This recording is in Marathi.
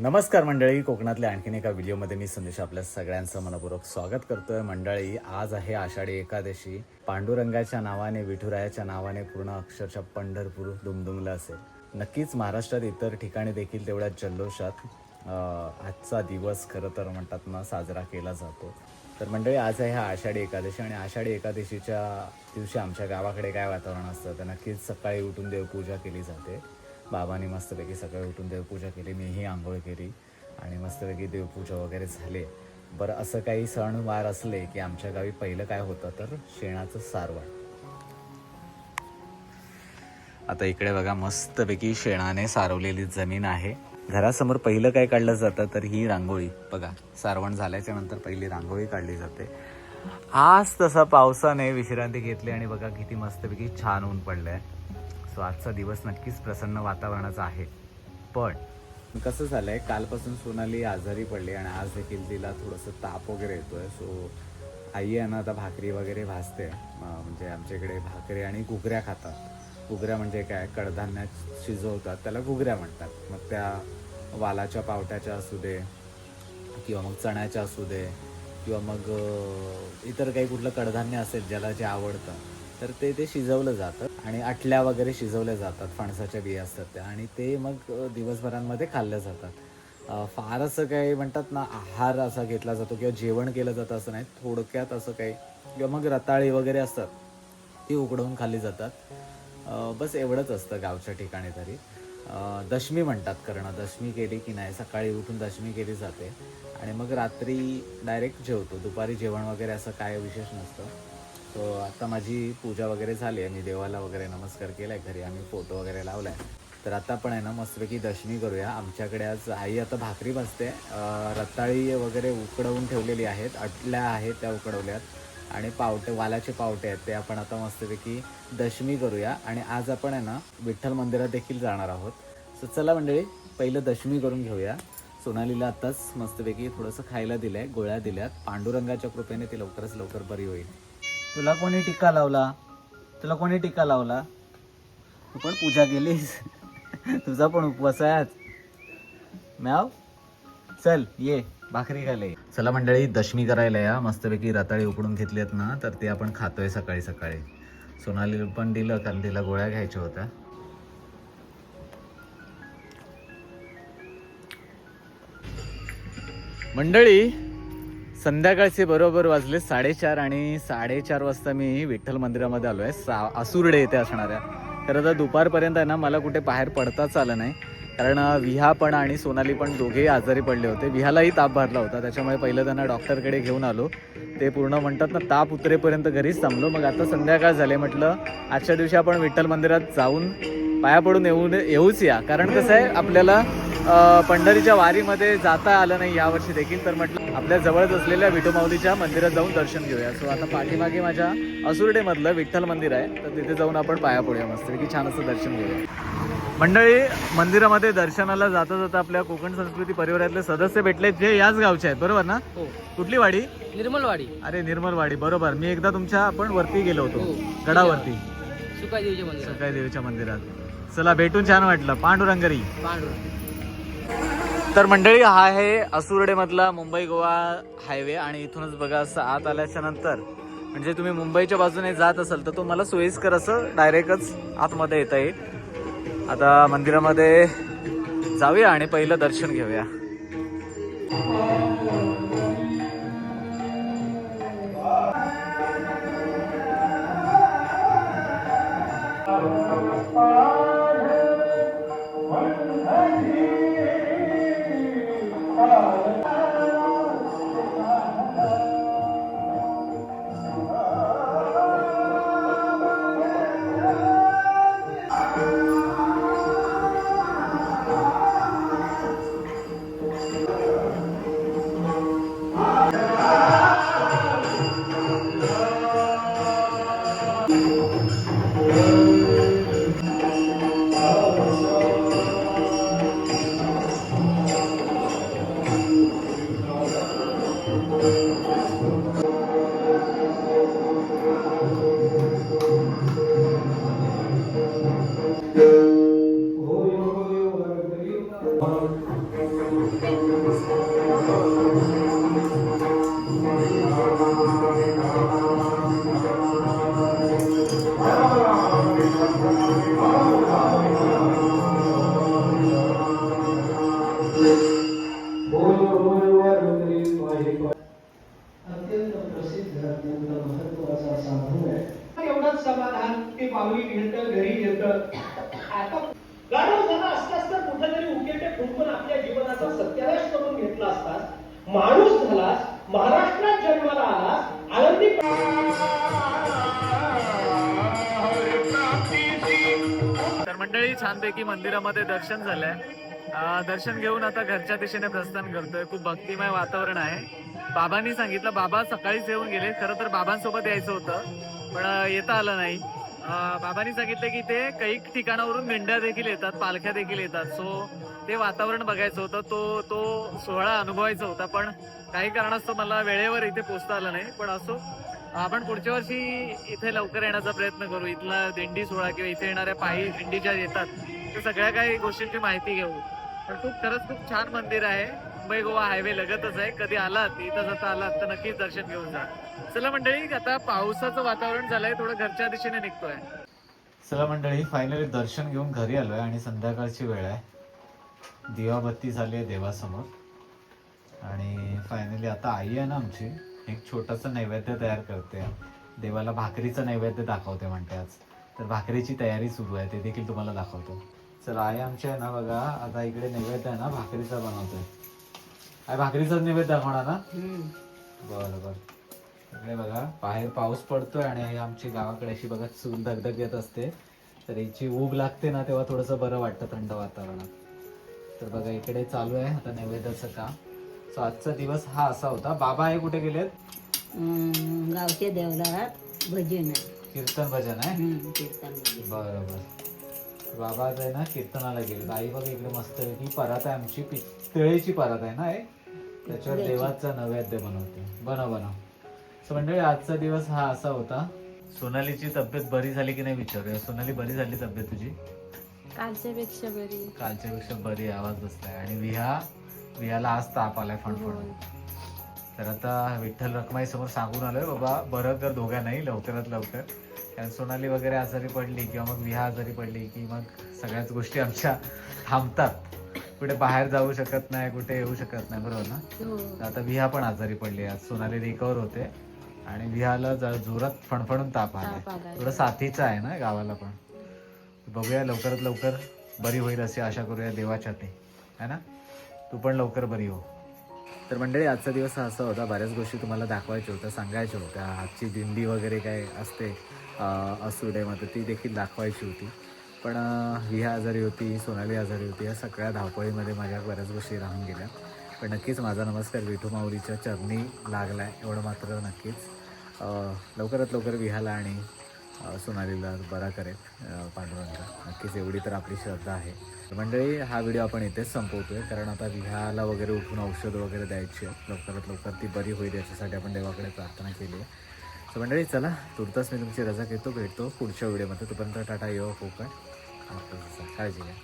नमस्कार मंडळी. कोकणातल्या आणखीन एका व्हिडिओमध्ये मी संदेश आपल्या सगळ्यांचं मनपूर्वक स्वागत करतोय. मंडळी आज आहे आषाढी एकादशी. पांडुरंगाच्या नावाने विठुरायाच्या नावाने पूर्ण अक्षरशः पंढरपूर दुमदुमलं असेल. नक्कीच महाराष्ट्रात इतर ठिकाणी देखील तेवढ्या जल्लोषात आजचा दिवस खरं तर म्हणतात ना साजरा केला जातो. तर मंडळी आज आहे हा आषाढी एकादशी आणि आषाढी एकादशीच्या दिवशी आमच्या गावाकडे काय वातावरण असतं? तर नक्कीच सकाळी उठून देवपूजा केली जाते. बाबांनी मस्तपैकी सकाळी उठून देवपूजा केली मीही आंघोळ केली आणि मस्तपैकी देवपूजा वगैरे झाले. बरं असं काही सणवार असले की आमच्या गावी पहिलं काय होतं तर शेणाचं सारवण आता इकडे बघा मस्तपैकी शेणाने सारवलेली जमीन आहे. घरासमोर पहिलं काय काढलं जातं तर ही रांगोळी. बघा सारवण झाल्याच्यानंतर पहिली रांगोळी काढली जाते. आज तसा पावसाने विश्रांती घेतली आणि बघा किती मस्तपैकी छान ऊन पडलंय. सो आजचा दिवस नक्कीच प्रसन्न वातावरणाचा आहे. पण कसं झालंय कालपासून सोनाली आजारी पडली आणि आज देखील तिला थोडंसं ताप वगैरे येतोय. सो आई आहे ना आता भाकरी वगैरे भाजते. म्हणजे आमच्या इकडे भाकरी आणि घुगऱ्या खातात. घुगऱ्या म्हणजे काय कडधान्य शिजवतात त्याला घुगऱ्या म्हणतात. मग त्या वालाच्या पावट्याच्या असू दे किंवा मग चण्याच्या असू दे किंवा मग इतर काही कुठलं कडधान्य असेल ज्याला जे आवडतं तर ते ते शिजवलं जातं आणि आटल्या वगैरे शिजवल्या जातात फणसाच्या बिया असतात त्या. आणि ते मग दिवसभरांमध्ये खाल्ल्या जातात. फार असं काही म्हणतात ना आहार असा घेतला जातो किंवा जेवण केलं जातं असं नाही. थोडक्यात असं काही किंवा मग रताळी वगैरे असतात ती उकडवून खाल्ली जातात. बस एवढंच असतं गावच्या ठिकाणी तरी. दशमी म्हणतात करणं. दशमी केली की नाही सकाळी उठून दशमी केली जाते. आणि मग रात्री डायरेक्ट जेवतो. दुपारी जेवण वगैरे असं काय विशेष नसतं. सो आता माझी पूजा वगैरे झाली आहे मी देवाला वगैरे नमस्कार केलाय. घरी आम्ही फोटो वगैरे लावलाय. तर आता पण आहे ना मस्तपैकी दशमी करूया. आमच्याकडे आज आई आता भाकरी बसते रताळी वगैरे उकडवून ठेवलेली आहेत. अटल्या आहेत त्या उकडवल्यात. आणि पावटे वालाचे पावटे आहेत. ते आपण आता मस्तपैकी दशमी करूया. आणि आज आपण आहे ना विठ्ठल मंदिरात देखील जाणार आहोत. सो चला मंडळी पहिलं दशमी करून घेऊया. सोनालीला आत्ताच मस्तपैकी थोडंसं खायला दिलं आहे गोळ्या दिल्यात. पांडुरंगाच्या कृपेने ती लवकरच लवकर बरी होईल. तुला कोणी टिक्का लावला? तुला कोणी टिक्का लावला? तू पण पूजा केलीस. तुझा पण उपवास आहे आज. मॅव चल ये भाकरी खाले चला मंडळी दशमी करायला या. मस्तपैकी रताळी उकडून घेतली आहेत ना तर ते आपण खातोय सकाळी सकाळी. सोनालीला पण दिलं कारण तिला गोळ्या घ्यायच्या होत्या. मंडळी संध्याकाळचे बरोबर वाजले साडेचार आणि साडेचार वाजता मी विठ्ठल मंदिरामध्ये आलो आहे सा आसुर्डे येथे असणाऱ्या. खरं तर दुपारपर्यंत आहे ना मला कुठे बाहेर पडताच आलं नाही. कारण विहा पण आणि सोनाली पण दोघेही आजारी पडले होते. विहालाही ताप भरला होता. त्याच्यामुळे पहिलं त्यांना डॉक्टरकडे घेऊन आलो. ते पूर्ण म्हणतात ना ताप उतरेपर्यंत घरीच थांबलो. मग आता संध्याकाळ झाले. म्हटलं आजच्या दिवशी आपण विठ्ठल मंदिरात जाऊन पाया पडून येऊन येऊच या. कारण कसं आहे आपल्याला पंढरीच्या वारीमध्ये जाता आलं नाही यावर्षी देखील. तर म्हटलं आपल्या जवळच असलेल्या विठोमाऊलीच्या मंदिरात जाऊन दर्शन घेऊया. सो आता पाठीमागे माझ्या असुर्डेमधलं विठ्ठल मंदिर आहे. तर तिथे जाऊन आपण पाया पडूया मस्तपैकी छान असं दर्शन घेऊया. मंडळी मंदिरामध्ये दर्शनाला जाता जाता आपल्या कोकण संस्कृती परिवारातले सदस्य भेटले जे याच गावचे आहेत. बरोबर ना? हो. कुठली वाडी? निर्मलवाडी. अरे निर्मलवाडी. बरोबर. मी एकदा तुमच्या आपण वरती गेलो होतो. हो. गडावरती. सुकाई देवीचे मंदिर सकाळी देवीच्या मंदिरात. चला भेटून छान वाटलं. पांडुरंगरी. पांडुर तर मंडळी हा आहे असुर्डे मधला मुंबई गोवा हायवे आणि इथूनच बघा असं आत आल्याच्यानंतर. म्हणजे तुम्ही मुंबईच्या बाजूने जात असाल तर तुम्हाला सोयीस्कर असं डायरेक्टच आतमध्ये येता येईल. आता मंदिरामध्ये जाऊया आणि पहिलं दर्शन घेऊया. Música माणूस झालास महाराष्ट्रात जन्माला आलास आनंदी तर मंडळी छानपैकी मंदिरामध्ये दर्शन झालंय. दर्शन घेऊन आता घरच्या दिशेने प्रस्थान करतोय. खूप भक्तिमय वातावरण आहे. बाबांनी सांगितलं बाबा सकाळीच येऊन गेले. खरं तर बाबांसोबत यायचं होतं पण येता आलं नाही. बाबांनी सांगितलं की ते काही ठिकाणावरून मेंढ्या देखील येतात पालख्या देखील येतात. सो ते वातावरण बघायचं होतं. तो तो सोहळा अनुभवायचा होता पण काही कारणास्तव मला वेळेवर इथे पोचता आलं नाही. पण असो आपण पुढच्या वर्षी इथे लवकर येण्याचा प्रयत्न करू. इथला दिंडी सोहळा किंवा इथे येणाऱ्या पायी दिंडी ज्या येतात त्या सगळ्या काही गोष्टींची माहिती घेऊ. पण खूप खरंच खूप छान मंदिर आहे. मुंबई गोवा हायवे लगतच आहे. कधी आलात इथं जाता आलात तर नक्कीच दर्शन घेऊन जा. चला मंडळी आता पावसाचं वातावरण झालंय थोडं घरच्या दिशेने निघतोय. चला मंडळी फायनली दर्शन घेऊन घरी आलोय आणि संध्याकाळची वेळ आहे. दिवाबत्ती झाली आहे देवासमोर. आणि फायनली आता आई आहे ना आमची एक छोटासा नैवेद्य तयार करते. देवाला भाकरीचं नैवेद्य दाखवते म्हणते आज. तर भाकरीची तयारी सुरू आहे ते देखील तुम्हाला दाखवतो. चला आई आमची आहे ना बघा आता इकडे नैवेद्य आहे ना भाकरीचा बनवतोय. भाकरीचाच नैवेद्य दाखवणार ना? बरं बरं. इकडे बघा बाहेर पाऊस पडतोय आणि आमची गावाकडे अशी बघा चूल धगधग येत असते. तर हिची ऊब लागते ना तेव्हा थोडंसं बरं वाटतं थंड वातावरणात. तर बघा इकडे चालू आहे आता नैवेद्याचं काम. सो आजचा दिवस हा असा होता. बाबा आहे कुठे गेलेत? गावच्या देवळात भजन आहे. कीर्तन भजन आहे? हं, कीर्तन. बरोबर बाबा आज आहे ना कीर्तनाला गेले आई बघा इकडे मस्त की परात आहे आमची. पितळेची परात आहे ना आहे त्याच्यावर देवाचा. नैवेद्य बनवते. बनव बनव. सो मंडळी आजचा दिवस हा असा होता. सोनालीची तब्येत बरी झाली की नाही विचारूया? सोनाली बरी झाली तब्येत तुझी? कालच्या पेक्षा बरी. कालच्या पेक्षा बरी आवाज बसलाय. आणि विहा विहाला आज ताप आलाय फणफणून. तर आता विठ्ठल रखमाई समोर सांगून आलोय बाबा बरं कर दोघा नाही लवकरात लवकर. कारण सोनाली वगैरे आजारी पडली किंवा मग विहा आजारी पडली की मग सगळ्याच गोष्टी आमच्या थांबतात. कुठे बाहेर जाऊ शकत नाही कुठे येऊ शकत नाही बरोबर ना? हो. तर आता विहा पण आजारी पडली आज सोनाली रिकवर होते आणि विहाला जरा जोरात फणफणून ताप आलाय. थोडं साथीचं आहे ना गावाला पण. बघूया लवकरात लवकर बरी होईल अशी आशा करूया देवाच्या ते है ना? तू पण लवकर बरी हो. तर मंडळी आजचा दिवस हा असा होता. बऱ्याच गोष्टी तुम्हाला दाखवायच्या होत्या सांगायच्या होत्या. आजची दिंडी वगैरे काय असते असुडेमध्ये ती देखील दाखवायची होती. पण ही विहा आजारी होती सोनाली आजारी होती या सगळ्या धावपळीमध्ये माझ्या बऱ्याच गोष्टी राहून गेल्या. पण नक्कीच माझा नमस्कार विठू माऊलीच्या चरणी लागला आहे एवढं मात्र नक्कीच. लवकरात लवकर विहाला आणि सोनालीला बरा करेल पांडुरंगा. नक्कीच एवढी तर आपली श्रद्धा आहे. मंडळी हा व्हिडिओ आपण इथेच संपवतो आहे कारण आता विहाला वगैरे उठून औषध वगैरे द्यायची आहे लवकरात लवकर ती बरी होईल याच्यासाठी आपण देवाकडे प्रार्थना केली आहे. सो मंडळी चला तुर्तास मी तुमची रजा घेतो भेटतो पुढच्या व्हिडिओमध्ये. तोपर्यंत टाटा यो हो, कोकण काळजी घ्या.